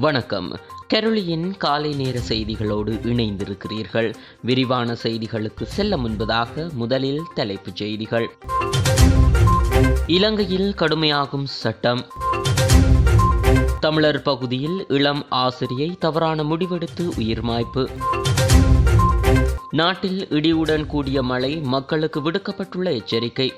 வணக்கம். கெரொலியின் காலை நேர செய்திகளோடு இணைந்திருக்கிறீர்கள். விரிவான செய்திகளுக்கு செல்ல முன்பதாக முதலில் தலைப்புச் செய்திகள். இலங்கையில் கடுமையாகும் சட்டம். தமிழர் பகுதியில் இளம் ஆசிரியை தவறான முடிவெடுத்து உயிர் மாய்ப்பு நாட்டில் இடியுடன் கூடிய மழை மக்களுக்கு விடுக்கப்பட்டுள்ள எச்சரிக்கை.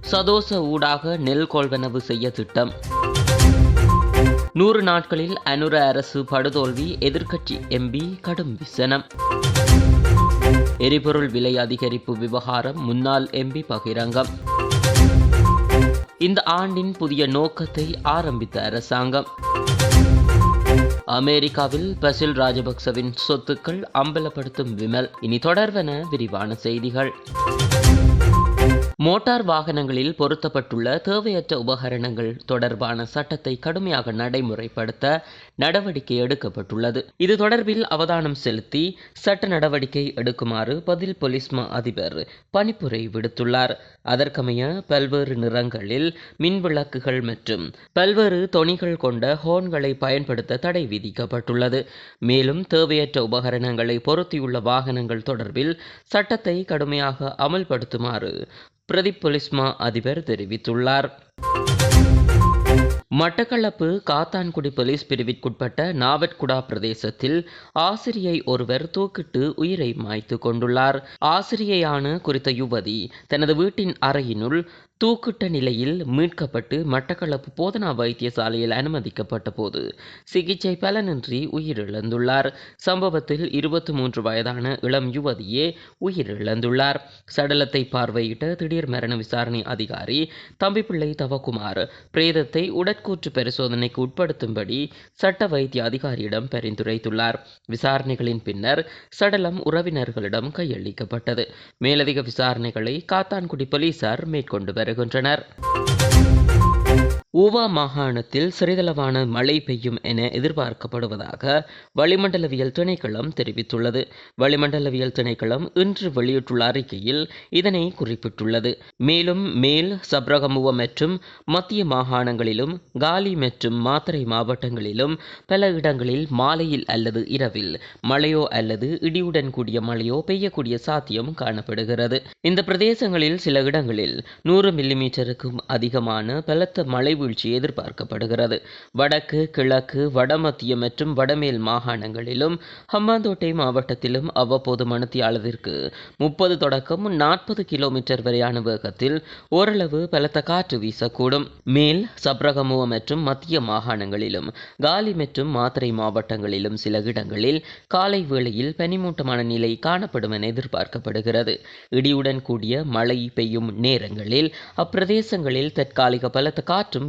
சதோச ஊடாக நெல் கொள்வனவு செய்ய திட்டம். நூறு நாட்களில் அனுர அரசு படுதோல்வி எதிர்க்கட்சி எம்பி கடும் விசனம். எரிபொருள் விலை அதிகரிப்பு விவகாரம் முன்னாள் எம்பி பகிரங்கம். இந்த ஆண்டின் புதிய நோக்கத்தை ஆரம்பித்த அரசாங்கம். அமெரிக்காவில் பசில் ராஜபக்சவின் சொத்துக்கள் அம்பலப்படுத்தும் விமல். இனி தொடர்வன விரிவான செய்திகள். மோட்டார் வாகனங்களில் பொருத்தப்பட்டுள்ள தேவையற்ற உபகரணங்கள் தொடர்பான சட்டத்தை கடுமையாக நடைமுறைப்படுத்த நடவடிக்கை எடுக்கப்பட்டுள்ளது. இது தொடர்பில் அவதானம் செலுத்தி சட்ட நடவடிக்கை எடுக்குமாறு பதில் போலீஸ் மா அதிபர் பணிப்புரை விடுத்துள்ளார். அதற்கமைய பல்வேறு நிறங்களில் மின் விளக்குகள் மற்றும் பல்வேறு தொனிகள் கொண்ட ஹோன்களை பயன்படுத்த தடை விதிக்கப்பட்டுள்ளது. மேலும் தேவையற்ற உபகரணங்களை பொருத்தியுள்ள வாகனங்கள் தொடர்பில் சட்டத்தை கடுமையாக அமல்படுத்துமாறு பிரதிபொலிஸ்மா அதிபர் தெரிவித்துள்ளார். மட்டக்களப்பு காத்தான்குடி போலீஸ் பிரிவிற்குட்பட்ட நாவட்குடா பிரதேசத்தில் ஆசிரியை ஒருவர் தூக்கிட்டு உயிரை மாய்த்து கொண்டுள்ளார். ஆசிரியையான குறித்த யுவதி தனது வீட்டின் அறையினுள் தூக்கிட்ட நிலையில் மீட்கப்பட்டு மட்டக்களப்பு போதனா வைத்தியசாலையில் அனுமதிக்கப்பட்ட போது சிகிச்சை பலனின்றி உயிரிழந்துள்ளார். சம்பவத்தில் இருபத்தி மூன்று வயதான இளம் யுவதியே உயிரிழந்துள்ளார். சடலத்தை பார்வையிட்ட திடீர் மரண விசாரணை அதிகாரி தம்பிப்பிள்ளை தவக்குமார் பிரேதத்தை உடற்கூற்று பரிசோதனைக்கு உட்படுத்தும்படி சட்ட வைத்திய அதிகாரியிடம் பரிந்துரைத்துள்ளார். விசாரணைகளின் பின்னர் சடலம் உறவினர்களிடம் கையளிக்கப்பட்டது. மேலதிக விசாரணைகளை காத்தான்குடி போலீசார் மேற்கொண்டு வருகின்றனர். வருகின்றனர். ஊவா மாகாணத்தில் சிறிதளவான மழை பெய்யும் என எதிர்பார்க்கப்படுவதாக வளிமண்டலவியல் திணைக்களம் தெரிவித்துள்ளது. வளிமண்டலவியல் திணைக்களம் இன்று வெளியிட்டுள்ள அறிக்கையில் இதனை குறிப்பிட்டுள்ளது. மேலும் மேல் சப்ரகமுவ மற்றும் மத்திய மாகாணங்களிலும் காலி மற்றும் மாத்தறை மாவட்டங்களிலும் பல இடங்களில் மாலையில் அல்லது இரவில் மழையோ அல்லது இடியுடன் கூடிய மழையோ பெய்யக்கூடிய சாத்தியம் காணப்படுகிறது. இந்த பிரதேசங்களில் சில இடங்களில் நூறு மில்லிமீட்டருக்கும் அதிகமான பலத்த மழை வீழ்ச்சி எதிர்பார்க்கப்படுகிறது. வடக்கு கிழக்கு வடமத்திய மற்றும் வடமேல் மாகாணங்களிலும் ஹம்பாந்தோட்டை மாவட்டத்திலும் அவ்வப்போது மணித்தியாலத்திற்கு முப்பது தொடக்கம் நாற்பது கிலோமீட்டர் வரையான வேகத்தில் ஓரளவு பலத்த காற்று வீசக்கூடும். மேல் சப்ரகமுவ மற்றும் மத்திய மாகாணங்களிலும் காலி மற்றும் மாத்திரை மாவட்டங்களிலும் சில இடங்களில் காலை வேளையில் பனிமூட்டமான நிலை காணப்படும் என எதிர்பார்க்கப்படுகிறது. இடியுடன் கூடிய மழை பெய்யும் நேரங்களில் அப்பிரதேசங்களில் தற்காலிக பலத்த காற்றும்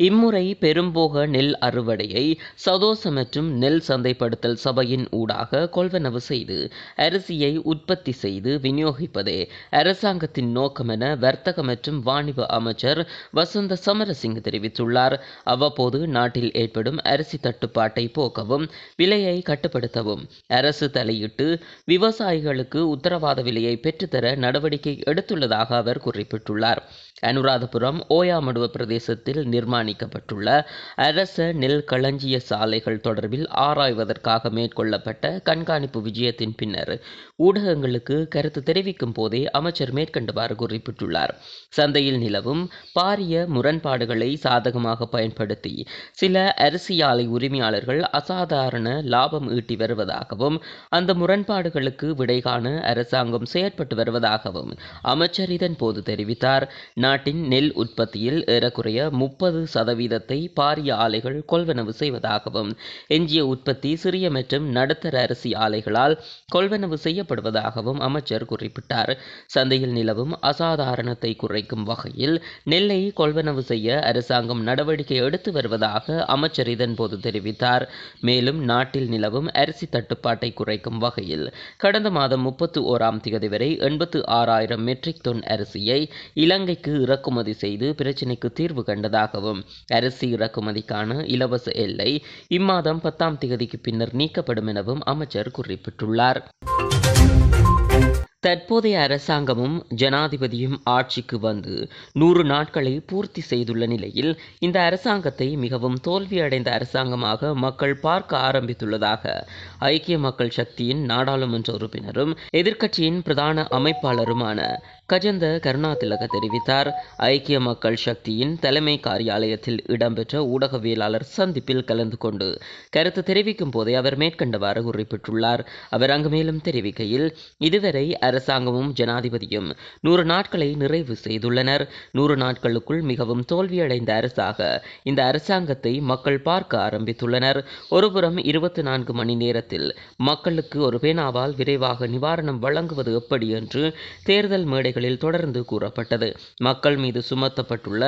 இம்முறை பெரும்போக நெல் அறுவடையை சதோச மற்றும் நெல் சந்தைப்படுத்தல் சபையின் ஊடாக கொள்வனவு செய்து அரிசியை உற்பத்தி செய்து விநியோகிப்பதே அரசாங்கத்தின் நோக்கம் என வர்த்தக மற்றும் வாணிப அமைச்சர் வசந்த சமரசிங் தெரிவித்துள்ளார். அவ்வப்போது நாட்டில் ஏற்படும் அரிசி தட்டுப்பாட்டை போக்கவும் விலையை கட்டுப்படுத்தவும் அரசு தலையிட்டு விவசாயிகளுக்கு உத்தரவாத விலையை பெற்றுத்தர நடவடிக்கை எடுத்துள்ளதாக அவர் குறிப்பிட்டுள்ளார். அனுராதபுரம் ஓயாமடுவ பிரதேசத்தில் நிர்மாணி நிர்மாணிக்கப்பட்டுள்ள அரச நெல் களஞ்சிய சாலைகள் தொடர்பில் ஆராய்வதற்காக மேற்கொள்ளப்பட்ட கண்காணிப்பு விஜயத்தின் பின்னர் ஊடகங்களுக்கு கருத்து தெரிவிக்கும் போதே அமைச்சர் மேற்கண்டவாறு குறிப்பிட்டுள்ளார். சந்தையில் நிலவும் பாரிய முரண்பாடுகளை சாதகமாக பயன்படுத்தி சில அரிசி ஆலை உரிமையாளர்கள் அசாதாரண லாபம் ஈட்டி வருவதாகவும் அந்த முரண்பாடுகளுக்கு விடைகாண அரசாங்கம் செயற்பட்டு வருவதாகவும் அமைச்சர் இதன் போது தெரிவித்தார். நாட்டின் நெல் உற்பத்தியில் ஏறக்குறைய முப்பது சதவீதத்தை பாரிய ஆலைகள் கொள்வனவு செய்வதாகவும் எஞ்சிய உற்பத்தி சிறிய மற்றும் நடுத்தர அரிசி ஆலைகளால் கொள்வனவு செய்யப்படுவதாகவும் அமைச்சர் குறிப்பிட்டார். சந்தையில் நிலவும் அசாதாரணத்தை குறைக்கும் வகையில் நெல்லை கொள்வனவு செய்ய அரசாங்கம் நடவடிக்கை எடுத்து வருவதாக அமைச்சர் இதன்போது தெரிவித்தார். மேலும் நாட்டில் நிலவும் அரிசி தட்டுப்பாட்டை குறைக்கும் வகையில் கடந்த மாதம் முப்பத்து ஓராம் தேதி வரை எண்பத்து ஆறாயிரம் மெட்ரிக் டன் அரிசியை இலங்கைக்கு இறக்குமதி செய்து பிரச்சினைக்கு தீர்வு கண்டதாகவும் அரிசி இறக்குமதிக்கான இலவச எல்லை இம்மாதம் பத்தாம் தேதிக்கு பின்னர் நீக்கப்படும் எனவும் அமைச்சர் குறிப்பிட்டுள்ளார். தற்போதைய அரசாங்கமும் ஜனாதிபதியும் ஆட்சிக்கு வந்து நூறு நாட்களை பூர்த்தி செய்துள்ள நிலையில் இந்த அரசாங்கத்தை மிகவும் தோல்வியடைந்த அரசாங்கமாக மக்கள் பார்க்க ஆரம்பித்துள்ளதாக ஐக்கிய மக்கள் சக்தியின் நாடாளுமன்ற உறுப்பினரும் எதிர்க்கட்சியின் பிரதான அமைப்பாளருமான கஜந்த கருணாதிலக தெரிவித்தார். ஐக்கிய மக்கள் சக்தியின் தலைமை காரியாலயத்தில் இடம்பெற்ற ஊடகவியலாளர் சந்திப்பில் கலந்து கொண்டு கருத்து தெரிவிக்கும் போதே அவர் மேற்கண்டவாறு குறிப்பிட்டுள்ளார். அவர் அங்கு மேலும் தெரிவிக்கையில் இதுவரை அரசாங்கமும் ஜனாதிபதியும் நூறு நாட்களை நிறைவு செய்துள்ளனர். நூறு நாட்களுக்குள் மிகவும் தோல்வியடைந்த அரசாக இந்த அரசாங்கத்தை மக்கள் பார்க்க ஆரம்பித்துள்ளனர். ஒருபுறம் இருபத்தி நான்கு மணி நேரத்தில் மக்களுக்கு ஒரு பேனாவால் விரைவாக நிவாரணம் வழங்குவது எப்படி என்று தேர்தல் மேடைகள் செய்திகளில் தொடர்ந்து கூறப்பட்டது. மக்கள் மீது சுமத்தப்பட்டுள்ள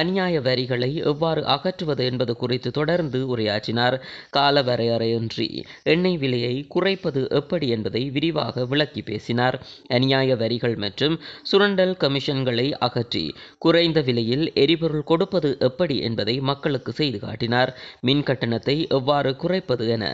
அநியாய வரிகளை எவ்வாறு அகற்றுவது என்பது குறித்து தொடர்ந்து உரையாற்றினார். கால வரையறையின்றி எண்ணெய் விலையை குறைப்பது எப்படி என்பதை விரிவாக விளக்கி பேசினார். அநியாய வரிகள் மற்றும் சுரண்டல் கமிஷன்களை அகற்றி குறைந்த விலையில் எரிபொருள் கொடுப்பது எப்படி என்பதை மக்களுக்கு செய்து காட்டினார். மின் கட்டணத்தை எவ்வாறு குறைப்பது என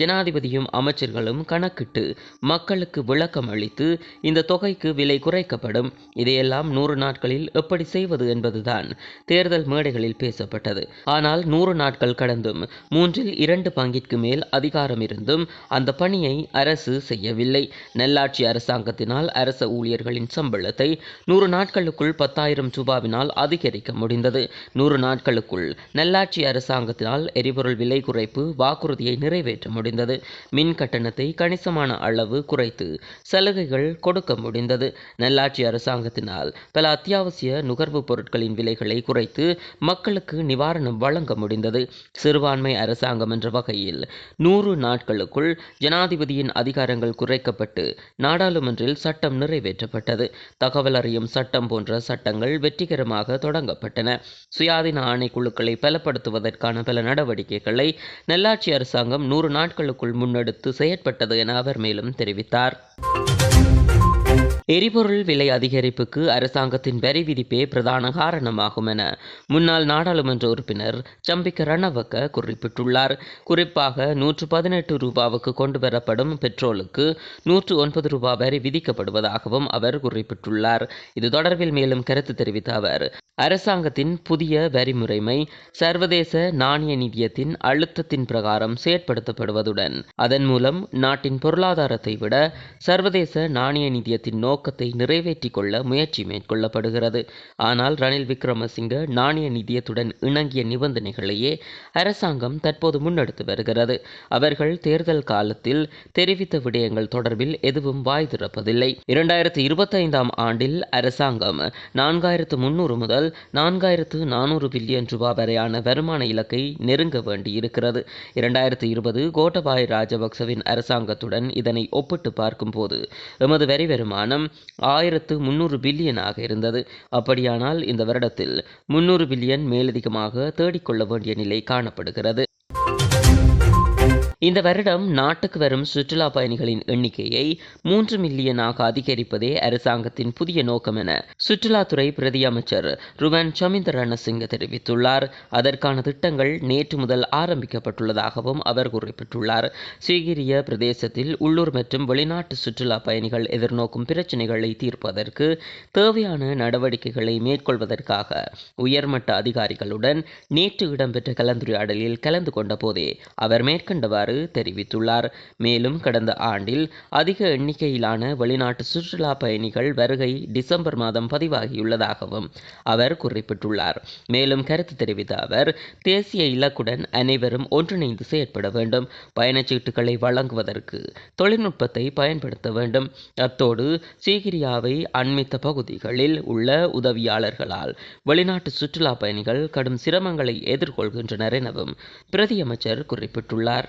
ஜனாதிபதியும் அமைச்சர்களும் கணக்கிட்டு மக்களுக்கு விளக்கம் அளித்து இந்த தொகைக்கு விலை குறைக்கப்படும் வேண்டும் இதையெல்லாம் நூறு நாட்களில் எப்படி செய்வது என்பதுதான் தேர்தல் மேடைகளில் பேசப்பட்டது. ஆனால் நூறு நாட்கள் கடந்தும் மூன்றில் இரண்டு பங்கிற்கு மேல் அதிகாரம் இருந்தும் அந்த பணியை அரசு செய்யவில்லை. நல்லாட்சி அரசாங்கத்தினால் அரச ஊழியர்களின் சம்பளத்தை நூறு நாட்களுக்குள் பத்தாயிரம் ரூபாவினால் அதிகரிக்க முடிந்தது. நூறு நாட்களுக்குள் நல்லாட்சி அரசாங்கத்தினால் எரிபொருள் விலை குறைப்பு வாக்குறுதியை நிறைவேற்ற முடிந்தது. மின் கட்டணத்தை கணிசமான அளவு குறைத்து சலுகைகள் கொடுக்க முடிந்தது. நல்லாட்சி அரசாங்கத்தினால் பல அத்தியாவசிய நுகர்வு பொருட்களின் விலைகளை குறைத்து மக்களுக்கு நிவாரணம் வழங்க முடிந்தது. சிறுபான்மை அரசாங்கம் என்ற வகையில் நூறு நாட்களுக்குள் ஜனாதிபதியின் அதிகாரங்கள் குறைக்கப்பட்டு நாடாளுமன்றில் சட்டம் நிறைவேற்றப்பட்டது. தகவல் அறியும் சட்டம் போன்ற சட்டங்கள் வெற்றிகரமாக தொடங்கப்பட்டன. சுயாதீன ஆணைக்குழுக்களை பலப்படுத்துவதற்கான பல நடவடிக்கைகளை நல்லாட்சி அரசாங்கம் நூறு நாட்களுக்குள் முன்னெடுத்து செயற்பட்டது என அவர் மேலும் தெரிவித்தார். எரிபொருள் விலை அதிகரிப்புக்கு அரசாங்கத்தின் வரி விதிப்பே பிரதான காரணமாகும் என முன்னாள் நாடாளுமன்ற உறுப்பினர் சம்பிக்க ரணவக்க குறிப்பிட்டுள்ளார். குறிப்பாக நூற்று பதினெட்டு ரூபாவுக்கு கொண்டு வரப்படும் பெட்ரோலுக்கு நூற்று ஒன்பது ரூபாய் வரி விதிக்கப்படுவதாகவும் அவர் குறிப்பிட்டுள்ளார். இது தொடர்பில் மேலும் கருத்து தெரிவித்த அவர் அரசாங்கத்தின் புதிய வரி முறைமை சர்வதேச நாணய நிதியத்தின் அழுத்தத்தின் பிரகாரம் செயற்படுத்தப்படுவதுடன் அதன் மூலம் நாட்டின் பொருளாதாரத்தை விட சர்வதேச நாணய நிதியத்தின் நோக்கத்தை நிறைவேற்றிக் கொள்ள முயற்சி மேற்கொள்ளப்படுகிறது. ஆனால் ரணில் விக்ரமசிங்க நாணய நிதியத்துடன் இணங்கிய நிபந்தனைகளையே அரசாங்கம் தற்போது முன்னெடுத்து வருகிறது. அவர்கள் தேர்தல் காலத்தில் தெரிவித்த விடயங்கள் தொடர்பில் எதுவும் வாய் திறப்பதில்லை. இரண்டாயிரத்தி இருபத்தைந்தாம் ஆண்டில் அரசாங்கம் நான்காயிரத்து முன்னூறு முதல் நான்காயிரத்து நானூறு பில்லியன் ரூபாய் வரையான வருமான இலக்கை நெருங்க வேண்டியிருக்கிறது. இரண்டாயிரத்து இருபது கோட்டபாய ராஜபக்சவின் அரசாங்கத்துடன் இதனை ஒப்பிட்டு பார்க்கும்போது எமது வரி வருமானம் ஆயிரத்து முன்னூறு பில்லியனாக இருந்தது. அப்படியானால் இந்த வருடத்தில் முன்னூறு பில்லியன் மேலதிகமாக தேடிக்கொள்ள வேண்டிய நிலை காணப்படுகிறது. இந்த வருடம் நாட்டுக்கு வரும் சுற்றுலா பயணிகளின் எண்ணிக்கையை மூன்று மில்லியனாக அதிகரிப்பதே அரசாங்கத்தின் புதிய நோக்கம் என சுற்றுலாத்துறை பிரதி அமைச்சர் ருவன் சமிந்த ரணசிங்க தெரிவித்துள்ளார். அதற்கான திட்டங்கள் நேற்று முதல் ஆரம்பிக்கப்பட்டுள்ளதாகவும் அவர் குறிப்பிட்டுள்ளார். சீகிரிய பிரதேசத்தில் உள்ளூர் மற்றும் வெளிநாட்டு சுற்றுலா பயணிகள் எதிர்நோக்கும் பிரச்சினைகளை தீர்ப்பதற்கு தேவையான நடவடிக்கைகளை மேற்கொள்வதற்காக உயர்மட்ட அதிகாரிகளுடன் நேற்று இடம்பெற்ற கலந்துரையாடலில் கலந்து கொண்ட போதே அவர் மேற்கண்டவாறு வருமாறு தெரிவித்துள்ளார். மேலும் கடந்த ஆண்டில் அதிக எண்ணிக்கையிலான வெளிநாட்டு சுற்றுலா பயணிகள் வருகை டிசம்பர் மாதம் பதிவாகியுள்ளதாகவும் அவர் குறிப்பிட்டுள்ளார். மேலும் கருத்து தெரிவித்த அவர் தேசிய இலக்குடன் அனைவரும் ஒன்றிணைந்து செயற்பட வேண்டும். பயணச்சீட்டுகளை வழங்குவதற்கு தொழில்நுட்பத்தை பயன்படுத்த வேண்டும். அத்தோடு சீகிரியாவை அண்மித்த பகுதிகளில் உள்ள உதவியாளர்களால் வெளிநாட்டு சுற்றுலா பயணிகள் கடும் சிரமங்களை எதிர்கொள்கின்றனர் எனவும் பிரதியமைச்சர் குறிப்பிட்டுள்ளார்.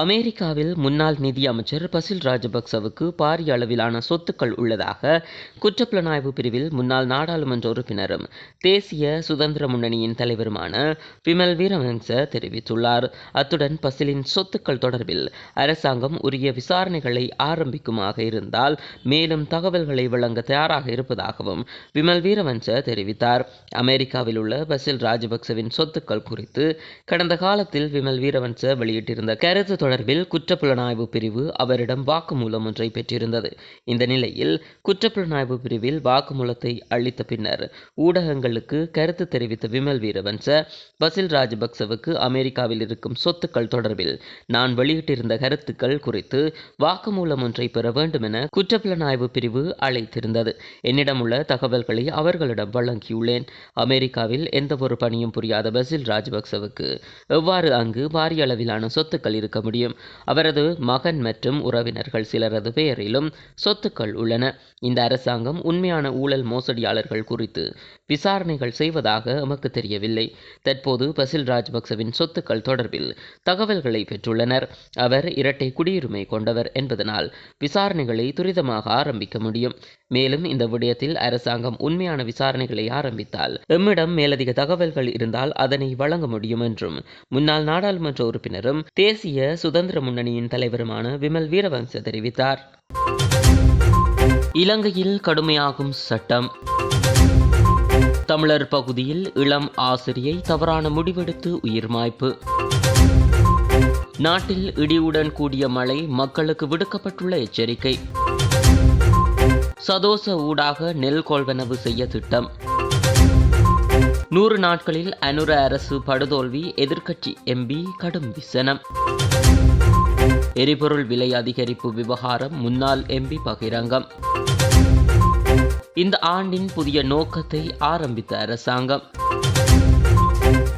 அமெரிக்காவில் முன்னாள் நிதி அமைச்சர் பசில் ராஜபக்சவுக்கு பாரிய அளவிலான சொத்துக்கள் உள்ளதாக குற்றப்புலனாய்வு பிரிவில் முன்னாள் நாடாளுமன்ற உறுப்பினரும் தேசிய சுதந்திர முன்னணியின் தலைவருமான விமல் வீரவன்ச தெரிவித்துள்ளார். அத்துடன் பசிலின் சொத்துக்கள் தொடர்பில் அரசாங்கம் உரிய விசாரணைகளை ஆரம்பிக்குமாக இருந்தால் மேலும் தகவல்களை வழங்க தயாராக இருப்பதாகவும் விமல் வீரவன்ச தெரிவித்தார். அமெரிக்காவில் உள்ள பசில் ராஜபக்சவின் சொத்துக்கள் குறித்து கடந்த காலத்தில் விமல் வீரவன்ச வெளியிட்டிருந்த கருத்து தொடர்பில் குற்றப்புலனாய்வு பிரிவு அவரிடம் வாக்குமூலம் ஒன்றை பெற்றிருந்தது. இந்த நிலையில் குற்றப்புலனாய்வு பிரிவில் வாக்குமூலத்தை அளித்த பின்னர் ஊடகங்களுக்கு கருத்து தெரிவித்த விமல் வீரவன்ச பசில் ராஜபக்சவுக்கு அமெரிக்காவில் இருக்கும் சொத்துக்கள் தொடர்பில் நான் வெளியிட்டிருந்த கருத்துக்கள் குறித்து வாக்குமூலம் ஒன்றை பெற வேண்டும் என குற்றப்புலனாய்வு பிரிவு அழைத்திருந்தது. என்னிடம் உள்ள தகவல்களை அவர்களிடம் வழங்கியுள்ளேன். அமெரிக்காவில் எந்த ஒரு பணியும் புரியாத பசில் ராஜபக்சவுக்கு எவ்வாறு அங்கு பாரிய அளவிலான சொத்துக்கள் இருக்க முடியும்? முடியும். அவரது மகன் மற்றும் உறவினர்கள் சிலரது பெயரிலும் சொத்துக்கள் உள்ளன. இந்த அரசாங்கம் உண்மையான ஊழல் மோசடியாளர்கள் குறித்து விசாரணைகள் செய்வதாக எமக்கு தெரியவில்லை. தற்போது பசில் ராஜபக்சவின் சொத்துக்கள் தொடர்பில் தகவல்களை பெற்றுள்ளனர். அவர் இரட்டை குடியுரிமை கொண்டவர் என்பதனால் விசாரணைகளை துரிதமாக ஆரம்பிக்க முடியும். மேலும் இந்த விடயத்தில் அரசாங்கம் உண்மையான விசாரணைகளை ஆரம்பித்தால் எம்மிடம் மேலதிக தகவல்கள் இருந்தால் அதனை வழங்க முடியும் என்றும் முன்னாள் நாடாளுமன்ற உறுப்பினரும் தேசிய சுதந்திர முன்னணியின் தலைவருமான விமல் வீரவம்ச தெரிவித்தார். இலங்கையில் கடுமையாகும் சட்டம். தமிழர் பகுதியில் இளம் ஆசிரியை தவறான முடிவெடுத்து உயிர் மாய்ப்பு. நாட்டில் இடியுடன் கூடிய மழை மக்களுக்கு விடுக்கப்பட்டுள்ள எச்சரிக்கை. சதோச ஊடாக நெல் கொள்வனவு செய்ய திட்டம். நூறு நாட்களில் அனுர அரசு படுதோல்வி எதிர்க்கட்சி எம்பி கடும் விசனம். எரிபொருள் விலை அதிகரிப்பு விவகாரம் முன்னாள் எம்பி பகிரங்கம். இந்த ஆண்டின் புதிய நோக்கத்தை ஆரம்பித்த அரசாங்கம்.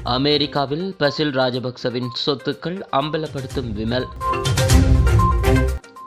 அமெரிக்காவில் பசில் ராஜபக்சவின் சொத்துக்கள் அம்பலப்படுத்தும் விமல்.